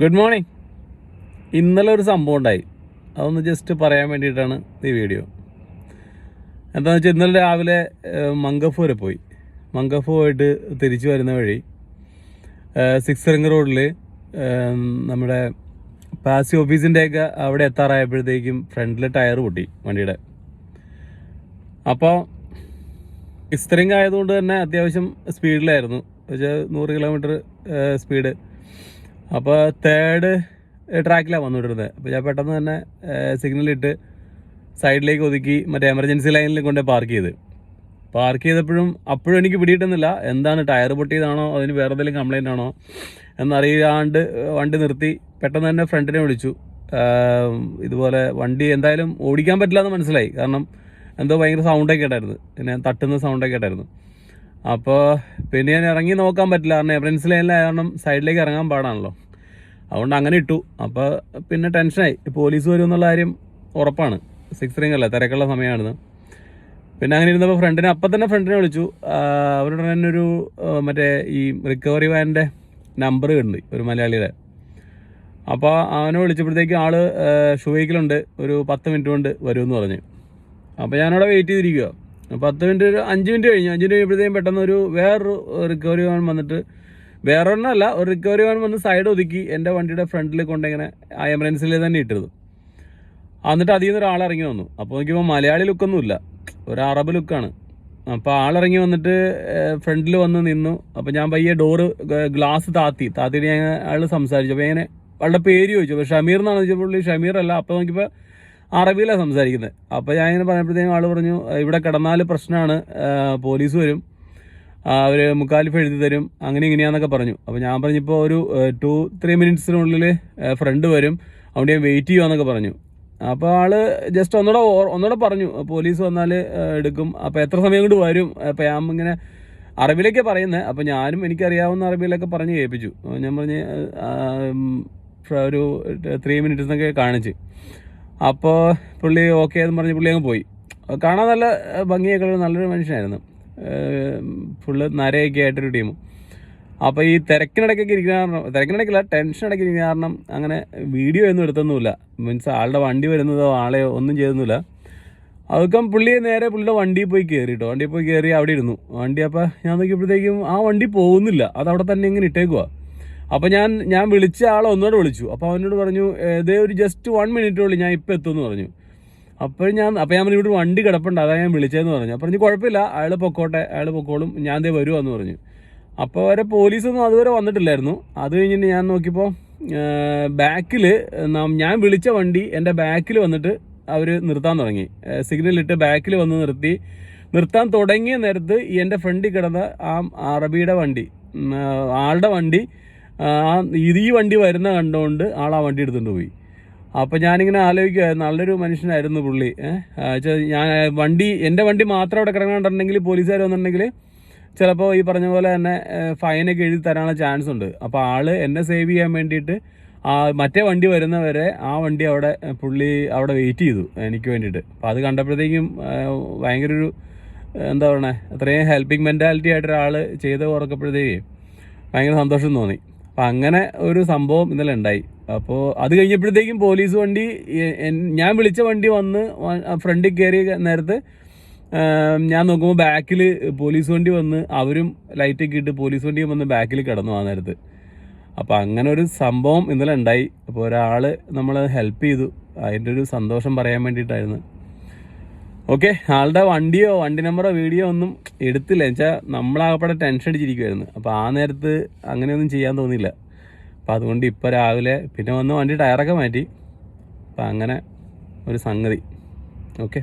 Good morning ഇന്നലെ ഒരു സംഭവം ഉണ്ടായി. അതൊന്ന് ജസ്റ്റ് പറയാൻ വേണ്ടിയിട്ടാണ് ഈ വീഡിയോ എന്താണെന്ന് വെച്ചാൽ ഇന്നലെ രാവിലെ മങ്കഫ് വരെ പോയി. മങ്കഫ് പോയിട്ട് തിരിച്ചു വരുന്ന വഴി സിക്സ് റിംഗ് റോഡിൽ നമ്മുടെ പാസി ഓഫീസിന്റെയൊക്കെ അവിടെ എത്താറായപ്പോഴത്തേക്കും ഫ്രണ്ടിൽ ടയർ പൊട്ടി വണ്ടിയുടെ. അപ്പോൾ സിക്സ് റിംഗ് ആയതുകൊണ്ട് തന്നെ അത്യാവശ്യം സ്പീഡിലായിരുന്നു. വെച്ചാൽ നൂറ് കിലോമീറ്റർ സ്പീഡ് അപ്പോൾ തേർഡ് ട്രാക്കിലാണ് വന്നുകൊണ്ടിരുന്നത് അപ്പോൾ ഞാൻ പെട്ടെന്ന് തന്നെ സിഗ്നൽ ഇട്ട് സൈഡിലേക്ക് ഒതുക്കി മറ്റേ എമർജൻസി ലൈനിൽ കൊണ്ട് പാർക്ക് ചെയ്ത്. പാർക്ക് ചെയ്തപ്പോഴും അപ്പോഴും എനിക്ക് പിടിയിട്ടുന്നില്ല എന്താണ് ടയർ പൊട്ടിയതാണോ അതിന് വേറെ എന്തെങ്കിലും കംപ്ലൈന്റ് ആണോ എന്നറിയാണ്ട് വണ്ടി നിർത്തി പെട്ടെന്ന് തന്നെ ഫ്രണ്ടിനെ വിളിച്ചു. ഇതുപോലെ വണ്ടി എന്തായാലും ഓടിക്കാൻ പറ്റില്ല എന്ന് മനസ്സിലായി. കാരണം എന്തോ ഭയങ്കര സൗണ്ടൊക്കെ ഉണ്ടായിരുന്നു പിന്നെ തട്ടുന്ന സൗണ്ടൊക്കെ ഉണ്ടായിരുന്നു അപ്പോൾ പിന്നെ ഞാൻ ഇറങ്ങി നോക്കാൻ പറ്റില്ല. കാരണം എമർജൻസി ലൈനിലായ കാരണം സൈഡിലേക്ക് ഇറങ്ങാൻ പാടാണല്ലോ. അതുകൊണ്ട് അങ്ങനെ ഇട്ടു. അപ്പോൾ പിന്നെ ടെൻഷനായി പോലീസ് വരും എന്നുള്ള കാര്യം ഉറപ്പാണ്. സിക്സ് റിംഗ് അല്ലേ? തിരക്കുള്ള സമയമാണിത്. പിന്നെ അങ്ങനെ ഇരുന്നപ്പോൾ ഫ്രണ്ടിനെ അപ്പം തന്നെ ഫ്രണ്ടിനെ വിളിച്ചു. അവരുടെ തന്നെ ഒരു മറ്റേ ഈ റിക്കവറി വാനിന്റെ നമ്പർ ഉണ്ട് ഒരു മലയാളിയുടെ. അപ്പോൾ അവനെ വിളിച്ചപ്പോഴത്തേക്കും ആൾ ഷുവൈക്കിലുണ്ട്. ഒരു പത്ത് മിനിറ്റ് കൊണ്ട് വരുമെന്ന് പറഞ്ഞു. അപ്പോൾ ഞാനവിടെ വെയിറ്റ് ചെയ്തിരിക്കുക പത്ത് മിനിറ്റ് ഒരു അഞ്ച് മിനിറ്റ് കഴിഞ്ഞു. അഞ്ച് മിനിറ്റ് കഴിയുമ്പോഴത്തേക്കും പെട്ടെന്ന് ഒരു വേറൊരു റിക്കവറി വാൻ വന്നിട്ട് വേറെ ഒന്നല്ല ഒരു റിക്കവറി വാൻ വന്ന് സൈഡ് ഒതുക്കി എന്റെ വണ്ടിയുടെ ഫ്രണ്ടിൽ കൊണ്ടിങ്ങനെ ആ എമർജൻസിയിൽ തന്നെ ഇട്ടത് എന്നിട്ട് അതിൽ നിന്ന് ഒരാൾ ഇറങ്ങി വന്നു. അപ്പോൾ നോക്കിയപ്പോൾ മലയാളി ലുക്കൊന്നുമില്ല ഒരു അറബ് ലുക്കാണ് അപ്പോൾ ആളിറങ്ങി വന്നിട്ട് ഫ്രണ്ടിൽ വന്ന് നിന്നു. അപ്പോൾ ഞാൻ പയ്യെ ഡോറ് ഗ്ലാസ് താത്തി. താത്തിയിട്ട് ഞാൻ അയാൾ സംസാരിച്ചു. അപ്പോൾ ഇങ്ങനെ വളരെ പേര് ചോദിച്ചു. അപ്പോൾ ഷമീർ എന്നാണ് ചോദിച്ചപ്പോൾ ഷമീർ അല്ല. അപ്പോൾ നോക്കിയപ്പോൾ അറബിയിലാണ് സംസാരിക്കുന്നത് അപ്പോൾ ഞാൻ ഇങ്ങനെ പറഞ്ഞപ്പോഴത്തേക്കും ആൾ പറഞ്ഞു ഇവിടെ കിടന്നാൽ പ്രശ്നമാണ് പോലീസ് വരും. അവർ മുക്കാലിഫ് എഴുതി തരും. അങ്ങനെ ഇങ്ങനെയാന്നൊക്കെ പറഞ്ഞു. അപ്പോൾ ഞാൻ പറഞ്ഞപ്പോൾ ഒരു ടു ത്രീ മിനിറ്റ്സിനുള്ളിൽ ഫ്രണ്ട് വരും. അവിടെ ഞാൻ വെയിറ്റ് ചെയ്യുവാന്നൊക്കെ പറഞ്ഞു. അപ്പോൾ ആൾ ജസ്റ്റ് ഒന്നുകൂടെ ഒന്നുകൂടെ പറഞ്ഞു പോലീസ് വന്നാൽ എടുക്കും. അപ്പോൾ എത്ര സമയം കൊണ്ട് വരും? അപ്പോൾ ഞാൻ ഇങ്ങനെ അറബിയിലൊക്കെ പറയുന്നത് അപ്പോൾ ഞാനും എനിക്കറിയാവുന്ന അറബിയിലൊക്കെ പറഞ്ഞ് കേൾപ്പിച്ചു. ഞാൻ പറഞ്ഞ് ഒരു ത്രീ മിനിറ്റ്സ് എന്നൊക്കെ കാണിച്ച്. അപ്പോൾ പുള്ളി ഓക്കെ എന്ന് പറഞ്ഞ് പുള്ളി അങ്ങ് പോയി. കാണാൻ നല്ല ഭംഗിയൊക്കെ ഉള്ള നല്ലൊരു മനുഷ്യനായിരുന്നു. ഫുള്ള് നരയൊക്കെ ആയിട്ടൊരു ടീം അപ്പോൾ ഈ തിരക്കിനിടയ്ക്കൊക്കെ ഇരിക്കുന്ന കാരണം തിരക്കിനിടയ്ക്കില്ല ടെൻഷൻ ഇടയ്ക്ക് ഇരിക്കുന്ന കാരണം അങ്ങനെ വീഡിയോ ഒന്നും എടുത്തൊന്നുമില്ല. മീൻസ് ആളുടെ വണ്ടി വരുന്നതോ ആളെയോ ഒന്നും ചെയ്തൊന്നുമില്ല. അതൊക്കെ പുള്ളി നേരെ പുള്ളിയുടെ വണ്ടിയിൽ പോയി കയറി കേട്ടോ വണ്ടിയിൽ പോയി കയറി അവിടെ ഇരുന്നു. വണ്ടി അപ്പോൾ ഞാൻ നോക്കിയപ്പോഴത്തേക്കും ആ വണ്ടി പോകുന്നില്ല. അത് അവിടെ തന്നെ ഇങ്ങനെ ഇട്ടേക്കുക അപ്പോൾ ഞാൻ ഞാൻ വിളിച്ച ആളെ ഒന്നുകൂടെ വിളിച്ചു. അപ്പോൾ അവനോട് പറഞ്ഞു ഇതേ ഒരു ജസ്റ്റ് വൺ മിനിറ്റുള്ളിൽ ഞാൻ ഇപ്പോൾ എത്തുമെന്ന് പറഞ്ഞു. അപ്പോൾ ഞാൻ അപ്പോൾ ഞാൻ പറഞ്ഞു ഇവിടെ വണ്ടി കിടപ്പുണ്ട് അതാ ഞാൻ വിളിച്ചതെന്ന് പറഞ്ഞു. അപ്പോൾ പറഞ്ഞു കുഴപ്പമില്ല അയാൾ പൊക്കോട്ടെ അയാൾ പൊക്കോളും ഞാൻ ദേ എന്ന് പറഞ്ഞു. അപ്പോൾ വരെ പോലീസൊന്നും അതുവരെ വന്നിട്ടില്ലായിരുന്നു. അത് കഴിഞ്ഞിട്ട് ഞാൻ നോക്കിയപ്പോൾ ബാക്കിൽ ഞാൻ വിളിച്ച വണ്ടി എന്റെ ബാക്കിൽ വന്നിട്ട് അവർ നിർത്താൻ തുടങ്ങി. സിഗ്നൽ ഇട്ട് ബാക്കിൽ വന്ന് നിർത്തി. നിർത്താൻ തുടങ്ങിയ നേരത്ത് എന്റെ ഫ്രണ്ടിൽ കിടന്ന ആ അറബിയുടെ വണ്ടി ആളുടെ വണ്ടി ആ ഇത് ഈ വണ്ടി വരുന്ന കണ്ടുകൊണ്ട് ആൾ ആ വണ്ടി എടുത്തുകൊണ്ട് പോയി. അപ്പോൾ ഞാനിങ്ങനെ ആലോചിക്കുമായിരുന്നു നല്ലൊരു മനുഷ്യനായിരുന്നു പുള്ളി. ഏഹ് ഞാൻ വണ്ടി എന്റെ വണ്ടി മാത്രം അവിടെ കിടക്കണമെന്നുണ്ടെങ്കിൽ പോലീസുകാർ വന്നിട്ടുണ്ടെങ്കിൽ ചിലപ്പോൾ ഈ പറഞ്ഞ പോലെ തന്നെ ഫൈനൊക്കെ എഴുതി തരാനുള്ള ചാൻസ് ഉണ്ട്. അപ്പോൾ ആൾ എന്നെ സേവ് ചെയ്യാൻ വേണ്ടിയിട്ട് ആ മറ്റേ വണ്ടി വരുന്നവരെ ആ വണ്ടി അവിടെ പുള്ളി അവിടെ വെയിറ്റ് ചെയ്തു എനിക്ക് വേണ്ടിയിട്ട്. അപ്പോൾ അത് കണ്ടപ്പോഴത്തേക്കും ഭയങ്കര ഒരു എന്താ പറയണേ അത്രയും ഹെൽപ്പിംഗ് മെന്റാലിറ്റി ആയിട്ട് ഒരാൾ ചെയ്ത് ഓർക്കപ്പോഴത്തേക്കും ഭയങ്കര സന്തോഷം തോന്നി. അപ്പം അങ്ങനെ ഒരു സംഭവം ഇന്നലെ ഉണ്ടായി. അപ്പോൾ അത് കഴിഞ്ഞപ്പോഴത്തേക്കും പോലീസ് വണ്ടി ഞാൻ വിളിച്ച വണ്ടി വന്ന് ഫ്രണ്ടിൽ കയറിയ നേരത്ത് ഞാൻ നോക്കുമ്പോൾ ബാക്കിൽ പോലീസ് വണ്ടി വന്ന് അവരും ലൈറ്റൊക്കെ ഇട്ട് പോലീസ് വണ്ടിയും വന്ന് ബാക്കിൽ കിടന്നു ആ നേരത്ത്. അപ്പോൾ അങ്ങനെ ഒരു സംഭവം ഇന്നലെ ഉണ്ടായി. അപ്പോൾ ഒരാൾ നമ്മൾ ഹെൽപ്പ് ചെയ്തു. അതിന്റെ ഒരു സന്തോഷം പറയാൻ വേണ്ടിയിട്ടായിരുന്നു. ഓക്കെ ആളുടെ വണ്ടിയോ വണ്ടി നമ്പറോ വീഡിയോ ഒന്നും എടുത്തില്ല. എന്നുവെച്ചാൽ നമ്മളാകപ്പെടെ ടെൻഷൻ അടിച്ചിരിക്കുമായിരുന്നു അപ്പോൾ ആ നേരത്ത് അങ്ങനെയൊന്നും ചെയ്യാൻ തോന്നിയില്ല. അപ്പം അതുകൊണ്ട് ഇപ്പോൾ രാവിലെ പിന്നെ വന്ന് വണ്ടി ടയറൊക്കെ മാറ്റി. അപ്പം അങ്ങനെ ഒരു സംഗതി. ഓക്കെ